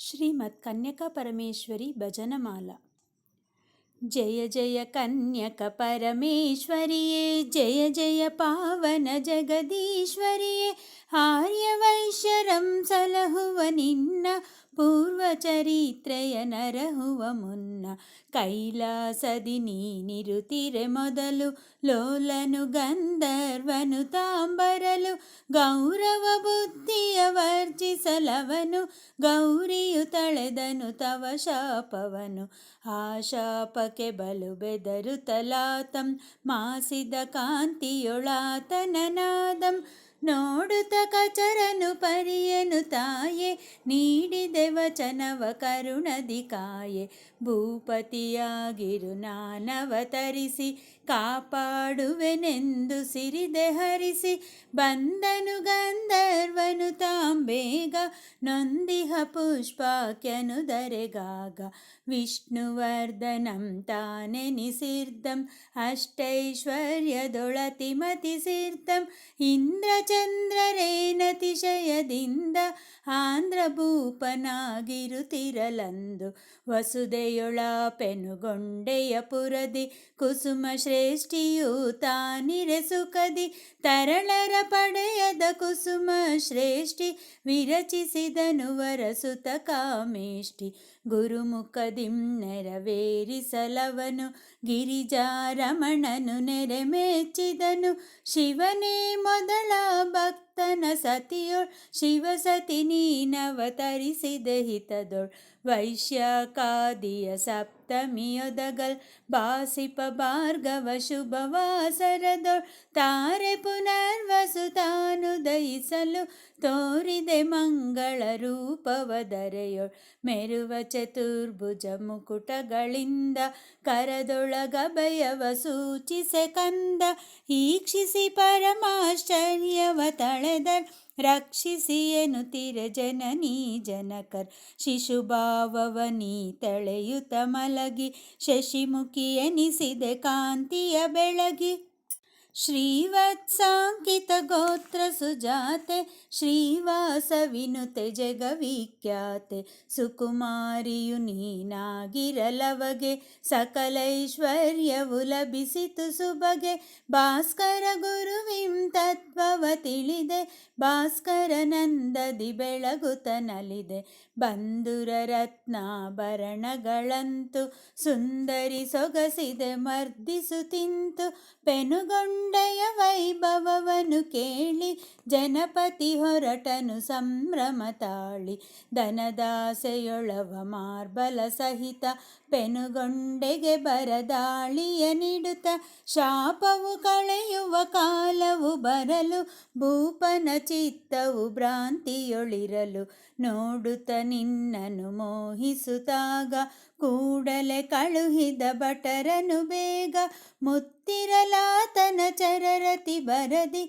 శ్రీమద్ కన్యకా పరమేశ్వరి భజనమాల. జయ జయ కన్యక పరమేశ్వరియే జయ జయ పావన జగదీశ్వరియే ఆర్యవైశ్యరం సలహువ నిన్న ಪೂರ್ವ ಚರಿತ್ರೆಯ ನರಹುವ ಮುನ್ನ ಕೈಲಾಸದಿ ನೀನಿರುತ್ತಿರೆ ಮೊದಲು ಲೋಲನು ಗಂಧರ್ವನು ತಾಂಬರಲು ಗೌರವ ಬುದ್ಧಿಯ ವರ್ಜಿಸಲವನು ಗೌರಿಯು ತಳೆದನು ತವ ಶಾಪವನು ಆ ಶಾಪಕ್ಕೆ ಬಲು ಬೆದರು ತಲಾತಂ ಮಾಸಿದ ಕಾಂತಿಯೊಳಾತನನಾದಂ ನೋಡುತ್ತ ಕಚರನು ಪರಿಯನು ತಾಯೆ, ನೀಡಿದೆ ವಚನವ ಕರುಣದಿ ಕಾಯೆ. ಭೂಪತಿಯಾಗಿರು ನಾನವತರಿಸಿ ಕಾಪಾಡುವೆನೆಂದು ಸಿರಿದೆ ಹರಿಸಿ. ಬಂದನು ಗಂಧರ್ವನು ತಾಂಬೇಗ, ನೊಂದಿಹ ಪುಷ್ಪಾಕ್ಯನು ದರೆಗಾಗ. ವಿಷ್ಣುವರ್ಧನಂ ಮತಿ ಸಿರ್ಧಂ. ಇಂದ್ರಚಂದ್ರರೇನತಿಶಯದಿಂದ ಆಂಧ್ರ ಭೂಪನಾಗಿರುತ್ತಿರಲಂದು ವಸುದೆಯೊಳ ಪೆನುಗೊಂಡೆಯ ಪುರದಿ ಕುಸುಮ ಶ್ರೇಷ್ಠಿಯು ತಾನಿರೆ ಸುಖದಿ ತರಳರ ಪಡೆಯದ ಕುಸುಮ ಶ್ರೇಷ್ಠಿ ವಿರಚಿಸಿದನು ವರಸುತ ಕಾಮೇಷ್ಟಿ ಗುರುಮುಖದಿಂ ನೆರವೇರಿಸಲವನು ಗಿರಿಜಾರಮಣನು ನೆರೆ ಮೆಚ್ಚಿದನು ಶಿವನೇ ಮೊದಲ ಭಕ್ತನ ಸತಿಯೊಳ್ ಶಿವಸತಿ ನೀನವತರಿಸಿದ ಹಿತದೊಳ್. ವೈಶ್ಯಕಾದಿಯ ಸಪ್ತಮಿಯೊದಗಲ್, ಬಾಸಿಪ ಭಾರ್ಗವ ಶುಭವಾಸರದೊಳ್. ತಾರೆ ಪುನರ್ವಸು ತಾನು ದಯಿಸಲು ತೋರಿದೆ ಮಂಗಳ ರೂಪವದರೆಯೊಳ್ ಮೆರುವ ಚತುರ್ಭುಜ ಮುಕುಟಗಳಿಂದ ಕರದೊಳಗ ಭಯವ ಸೂಚಿಸೆ ಕಂದ. ಈಕ್ಷಿಸಿ ಪರಮಾಶ್ಚರ್ಯವ ತಳೆದ ರಕ್ಷಿಸಿ ಎನ್ನುತ್ತಿರ ಜನನಿ ಜನಕರ್ ಶಿಶುಭಾವವನಿ ತಳೆಯುತ ಮಲಗಿ ಶಶಿಮುಖಿ ಎನಿಸಿದೆ ಕಾಂತಿಯ ಬೆಳಗಿ. ಶ್ರೀವತ್ಸಾಂಕಿತ ಗೋತ್ರ ಸುಜಾತೆ ಶ್ರೀವಾಸ ವಿನುತೆ ಜಗವಿಖ್ಯಾತೆ ಸುಕುಮಾರಿಯು ನೀನಾಗಿರಲವಗೆ, ಸಕಲೈಶ್ವರ್ಯವು ಲಭಿಸಿತು ಸುಬಗೆ. ಭಾಸ್ಕರ ಗುರುವಿಂ ತತ್ವವ ತಿಳಿದೆ ಭಾಸ್ಕರನಂದದಿ ಬೆಳಗುತನಲಿದೆ ಬಂಧುರ ರತ್ನಾಭರಣಗಳಂತೂ ಸುಂದರಿ ಸೊಗಸಿದೆ ಮರ್ದಿಸುತ್ತಿಂತು ಪೆನುಗೊಂಡೆಯ ವೈಭವವನು ಕೇಳಿ ಜನಪತಿ ಹೊರಟನು ಸಂಭ್ರಮ ತಾಳಿ. ದನದಾಸೆಯೊಳವ ಮಾರ್ಬಲ ಸಹಿತ ಪೆನುಗೊಂಡೆಗೆ ಬರದಾಳಿಯ ನೀಡುತ್ತ ಶಾಪವು ಕಳೆಯುವ ಕಾಲವು ಬರಲು ಭೂಪನ ಚಿತ್ತವು ಭ್ರಾಂತಿಯೊಳಿರಲು ನೋಡುತ್ತ ನಿನ್ನನು ಮೋಹಿಸುತ್ತಾಗ ಕೂಡಲೇ ಕಳುಹಿದ ಭಟರನು ಬೇಗ ಮುತ್ತಿರಲಾತನ ಚರರತಿ ಬರದಿ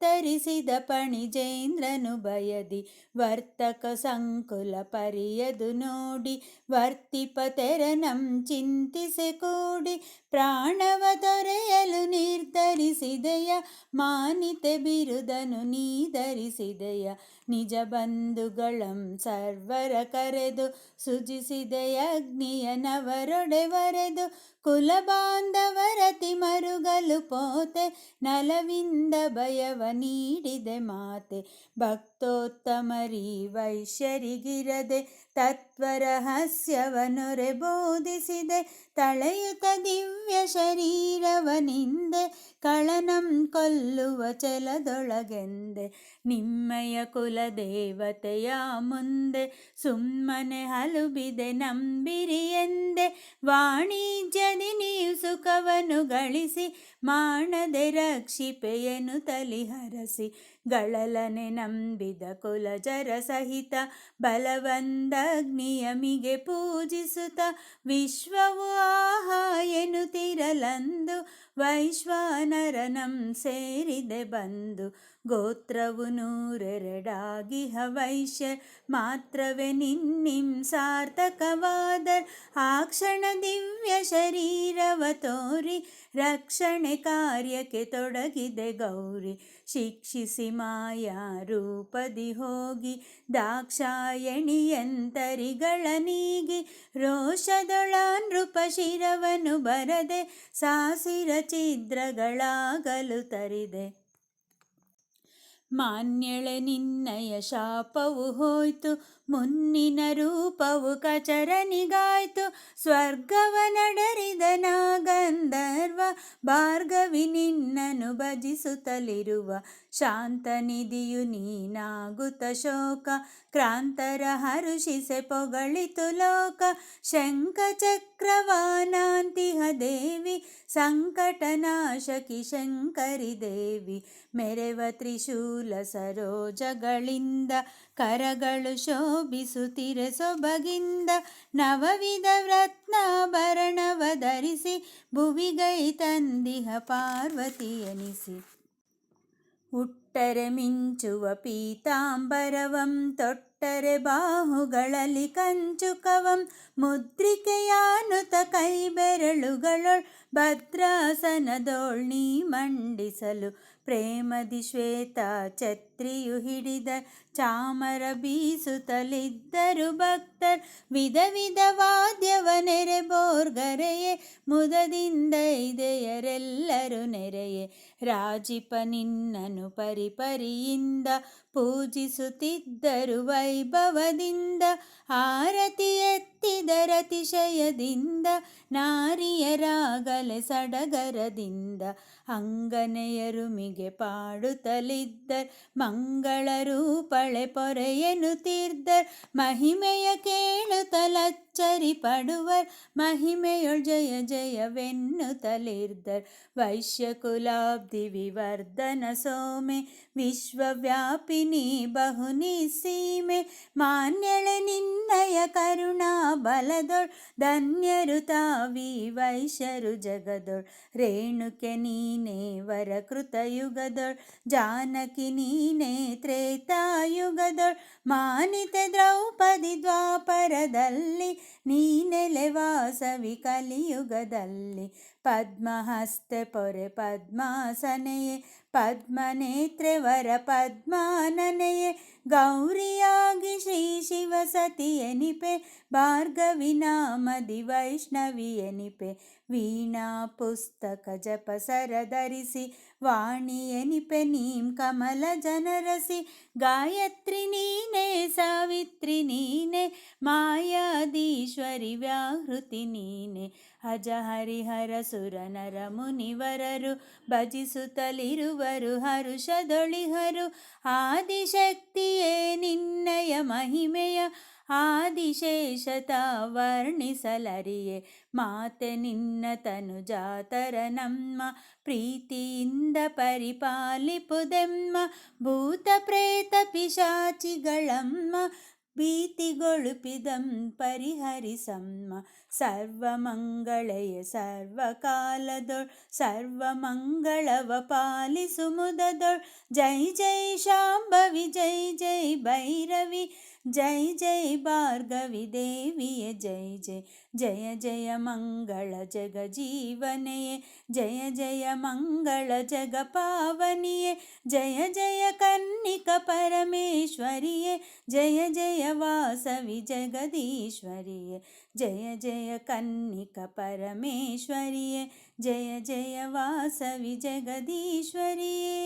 ತತ್ತರಿಸಿದ ಪಣಿಜೇಂದ್ರನು ಬಯದಿ, ವರ್ತಕ ಸಂಕುಲ ಪರಿಯದು ನೋಡಿ, ವರ್ತಿಪ ತೆರನಂ ಚಿಂತಿಸೆ ಕೂಡಿ, ಪ್ರಾಣವ ದೊರೆಯಲು ನಿರ್ಧರಿಸಿದೆಯ, ಮಾನಿತೆ ಬಿರುದನು ನೀ ಧರಿಸಿದೆಯ ನಿಜ ಬಂಧುಗಳಂ ಸರ್ವರ ಕರೆದು, ಸುಜಿಸಿದೆಯ ಅಗ್ನಿಯ ನವರೊಡೆವರೆದು ಕುಲ ಬಾಂಧವರತಿ ಮರುಗಲು ಪೋತೆ, ನಲವಿಂದ ಭಯವ ನೀಡಿದೆ ಮಾತೆ ಭಕ್ತೋತ್ತಮರಿ ವೈಶ್ಯರಿಗಿರದೆ ತತ್ವರಹಸ್ಯವನೊರೆ ಬೋಧಿಸಿದೆ. ತಳೆಯುತ ದಿವ್ಯ ಶರೀರವನಿಂದೆ ಕಳನಂ ಕೊಲ್ಲುವ ಚಲದೊಳಗೆಂದೆ, ನಿಮ್ಮಯ ಕುಲದೇವತೆಯ ಮುಂದೆ, ಸುಮ್ಮನೆ ಹಲುಬಿದೆ ನಂಬಿರಿ ಎಂದೆ. ವಾಣಿಜ್ಯದಿ ನೀವು ಸುಖವನ್ನು ಗಳಿಸಿ ಮಾಡದೆ ರಕ್ಷಿಪೆಯನ್ನು ತಲಿಹರಸಿ ಗಳಲನೆ ನಂಬಿದ ಕುಲಜರ ಸಹಿತ ಬಲವಂದಗ್ನಿಯಮಿಗೆ ಪೂಜಿಸುತ್ತ ವಿಶ್ವವು ಆಹಾ ಎನ್ನುತ್ತಿರಲಂದು ವೈಶ್ವಾನರನಂ ಸೇರಿದೆ ಬಂದು ಗೋತ್ರವು ನೂರೆರಡಾಗಿಹ ವೈಶ್ಯ ಮಾತ್ರವೇ ನಿನ್ನಿಂ ಸಾರ್ಥಕವಾದ ಆ ಕ್ಷಣ ದಿವ್ಯ ಶರೀರವ ತೋರಿ ರಕ್ಷಣೆ ಕಾರ್ಯಕ್ಕೆ ತೊಡಗಿದೆ ಗೌರಿ. ಶಿಕ್ಷಿಸಿ ಮಾಯಾ ರೂಪದಿ ಹೋಗಿ ದಾಕ್ಷಾಯಣಿಯಂತರಿಗಳ ನೀಗಿ ರೋಷದೊಳ ನೃಪ ಶಿರವನು ಬರದೆ ಸಾಸಿರ ಛಿದ್ರಗಳಾಗಲು ತರಿದೆ. ಮಾನ್ಯಳೆ ನಿನ್ನಯ ಶಾಪವು ಹೋಯ್ತು, ಮುನ್ನಿನ ರೂಪವು ಕಚರನಿಗಾಯ್ತು. ಸ್ವರ್ಗವ ನಡರಿದ ನಾಗಂಧರ್ವ, ಭಾರ್ಗವಿ ನಿನ್ನನು ಭಜಿಸುತ್ತಲಿರುವ ಶಾಂತನಿಧಿಯು ನೀನಾಗುತ್ತ ಶೋಕ. ಕ್ರಾಂತರ ಹರುಷಿಸೆ ಪೊಗಳಿತು ಲೋಕ. ಶಂಖಚಕ್ರವಾನಾಂತಿಹ ದೇವಿ ಸಂಕಟನಾಶಕಿ ಶಂಕರಿ ದೇವಿ. ಮೆರೆವ ತ್ರಿಶೂಲ ಸರೋಜಗಳಿಂದ ಕರಗಳು ಶೋಭಿಸುತ್ತಿರೆ ಸೊಬಗಿಂದ ನವವಿಧ ರತ್ನಾಭರಣವ ಧರಿಸಿ ಭುವಿಗೈ ತಂದಿಹ ಪಾರ್ವತಿ ಎನಿಸಿ. ಹುಟ್ಟರೆ ಮಿಂಚುವ ಪೀತಾಂಬರವಂ, ತೊಟ್ಟರೆ ಬಾಹುಗಳಲ್ಲಿ ಕಂಚುಕವಂ ಮುದ್ರಿಕೆಯಾನುತ ಕೈ ಬೆರಳುಗಳೊಳ್ ಭದ್ರಾಸನದೋಳ್ ನೀ ಮಂಡಿಸಲು ಪ್ರೇಮದಿ ಶ್ವೇತ ಛತ್ರಿಯು ಹಿಡಿದ ಚಾಮರ ಬೀಸುತ್ತಲಿದ್ದರು ಭಕ್ತರ್. ವಿಧ ವಿಧ ವಾದ್ಯವ ನೆರೆ ಬೋರ್ಗರೆಯೇ, ಮುದದಿಂದ ಇದೆಯರೆಲ್ಲರೂ ನೆರೆಯೇ. ರಾಜಿಪ ನಿನ್ನನು ಪರಿಪರಿಯಿಂದ ಪೂಜಿಸುತ್ತಿದ್ದರು ವೈಭವದಿಂದ. ಆರತಿ ಎತ್ತಿದರತಿಶಯದಿಂದ ನಾರಿಯರಾಗಲೆ ಸಡಗರದಿಂದ. ಅಂಗನೆಯರುಮಿಗೆ ಪಾಡುತ್ತಲಿದ್ದರ್, ಮಂಗಳ ರೂಪಳೆ ಪೊರೆಯೆನುತ್ತಿದ್ದರ್ ಮಹಿಮೆಯ ಕೇಳುತ್ತಲಚ್ಚರಿ ಪಡುವರ್ ಮಹಿಮೆಯೊಳ್ ಜಯ ಜಯವೆನ್ನುತ್ತಲಿರ್ದರ್ ವೈಶ್ಯಕುಲಾಬ್ಧಿ ವಿವರ್ಧನ ಸೋಮೆ ವಿಶ್ವವ್ಯಾಪಿನಿ ಬಹುನಿ ಸೀಮೆ ಮಾನ್ಯಳೆ ನಿನ್ನಯ ಕರುಣಾ ಬಲದೊಳ್ ಧನ್ಯರು ತಾವಿ ವೈಶ್ಯರು ಜಗದೊಳ್ ರೇಣುಕೆ ನೀನೇ ವರ ಕೃತಯುಗದೊಳ್ ಜಾನಕಿ ನೀನೇ ತ್ರೇತಾಯುಗದೊಳ್ ಮಾನಿತ ದ್ರೌಪದಿ ದ್ವಾಪರದಲ್ಲಿ ನೀನೆಲೆ ವಾಸವಿ ಕಲಿಯುಗದಲ್ಲಿ ಪದ್ಮಹಸ್ತೆ ಪೊರೆ ಪದ್ಮಾಸನೆಯೇ ಪದ್ಮನೇತ್ರೆ ವರ ಪದ್ಮಾನನೆಯೇ ಗೌರಿಯಾಗಿ ಶ್ರೀ ಶಿವ ಸತಿ ಎನಿಪೆ ಭಾರ್ಗವಿ ನಾಮದಿ ವೈಷ್ಣವಿ ಎನಿಪೆ ವೀಣಾ ಪುಸ್ತಕ ಜಪ ಸರ ಧರಿಸಿ ವಾಣಿ ಎನಿಪೆ ನೀಂ ಕಮಲ ಜನರಸಿ, ಗಾಯತ್ರಿ ನೀನೇ, ಸಾವಿತ್ರಿ ಮಾಯಾದೀಶ್ವರಿ ವ್ಯಾಹೃತಿ ನೀನೆ. ಅಜ ಹರಿಹರ ಸುರನರ ಮುನಿವರರು, ಭಜಿಸುತ್ತಲಿರುವರು ಹರುಷದೊಳಿಹರು ಆದಿಶಕ್ತಿಯೇ ನಿನ್ನಯ ಮಹಿಮೆಯ ಆದಿಶೇಷತ ವರ್ಣಿಸಲರಿಯೆ ಮಾತೆ ನಿನ್ನ ತನು ಜಾತರ ನಮ್ಮ ಪ್ರೀತಿಯಿಂದ ಪರಿಪಾಲಿಪುದೆಮ್ಮ ಭೂತ ಪ್ರೇತ ಪಿಶಾಚಿಗಳಮ್ಮ ಭೀತಿಗೊಳುಪಿದಂ ಪರಿಹರಿಸಮ್ಮ ಸರ್ವಮಂಗಳೆಯ ಸರ್ವಕಾಲದೊಳ್ ಸರ್ವಮಂಗಳವ ಪಾಲಿಸು ಮುದದೊಳ್ ಜೈ ಜೈ ಶಾಂಭವಿ ಜೈ ಜೈ ಭೈರವಿ जय जय भार्गविदेविय जय जय जय जय मंगल जग जीवनये जय जय मंगल जग पावनिये जय जय कन्निक परमेश्वरिये, जय जय वासवि जगदीश्वरिये, जय जय कन्निक परमेश्वरिये, जय जय वासवि जगदीश्वरिये।